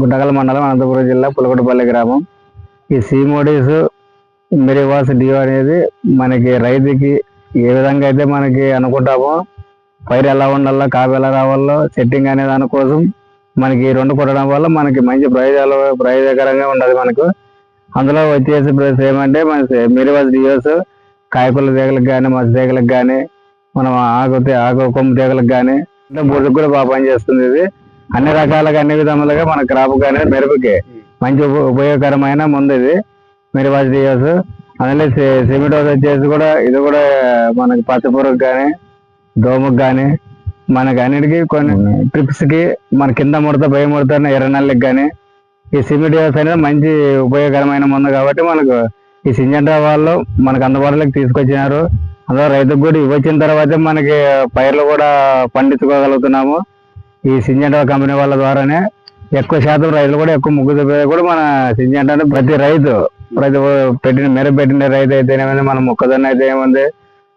గుడ్డగల మండలం అనంతపురం జిల్లా పులకొటపల్లి గ్రామం. ఈ సీమోడీస్ మెరివాస్ డియో అనేది మనకి రైతుకి ఏ విధంగా అయితే మనకి అనుకుంటామో పైరు ఎలా ఉండాలో కాపు ఎలా రావాలో సెట్టింగ్ అనే దానికోసం మనకి రెండు కొట్టడం వల్ల మనకి మంచి ప్రయోజనాలు ప్రయోజకరంగా ఉండదు మనకు. అందులో వచ్చేసి ప్లస్ ఏమంటే మన మెరివాస్ డియోస్ కాయకూల తీగలకు కానీ మసి తీగలకు కానీ మనం ఆకు తీ- ఆకు కొమ్ము తీగలకు కానీ బుర్రకు కూడా బాగా పనిచేస్తుంది ఇది. అన్ని రకాలుగా అన్ని విధములుగా మన క్రాప్ కానీ మెరుపుకి. మంచి ఉపయోగకరమైన ముందు ఇది. మెరివాస్ డియోస్ అందులో సిమిటోస్ వచ్చేసి కూడా ఇది కూడా మనకి పచ్చపురకు కానీ దోమకు కానీ మనకి అన్నిటికీ కొన్ని ట్రిప్స్కి మన కింద ముడత పై ముడత ఎర్రనల్లికి కానీ ఈ సిమిటోస్ అనేది మంచి ఉపయోగకరమైన ముందు కాబట్టి మనకు ఈ సింజంటా వాళ్ళు మనకు అందుబాటులోకి తీసుకొచ్చినారు. అందులో రైతుకు కూడా ఇవి వచ్చిన తర్వాత మనకి పైర్లు కూడా పండించుకోగలుగుతున్నాము. ఈ సింజంటా కంపెనీ వాళ్ళ ద్వారానే ఎక్కువ శాతం రైతులు కూడా ఎక్కువ ముగ్గు చూపేది కూడా మన సింజంటా ప్రతి రైతు ప్రతి పెట్టిన మెరుగు పెట్టిన రైతు అయితేనేమైంది మన మొక్కజొన్న అయితే ఏముంది?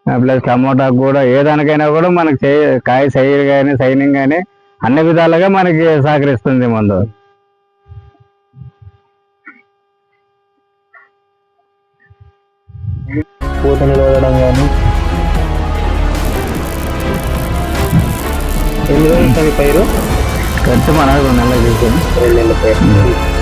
ప్లస్ టమోటా కూడా ఏ దానికైనా కూడా మనకి చే- కాయ సైర్ కానీ సైనింగ్ కానీ అన్ని విధాలుగా మనకి సహకరిస్తుంది ముందు. పూత నిలవడం కానీ ఎన్ని రోజులు పైరు. కట్టి మన రెండు నెలలు తీసుకొని రెండు నెలల పైరు.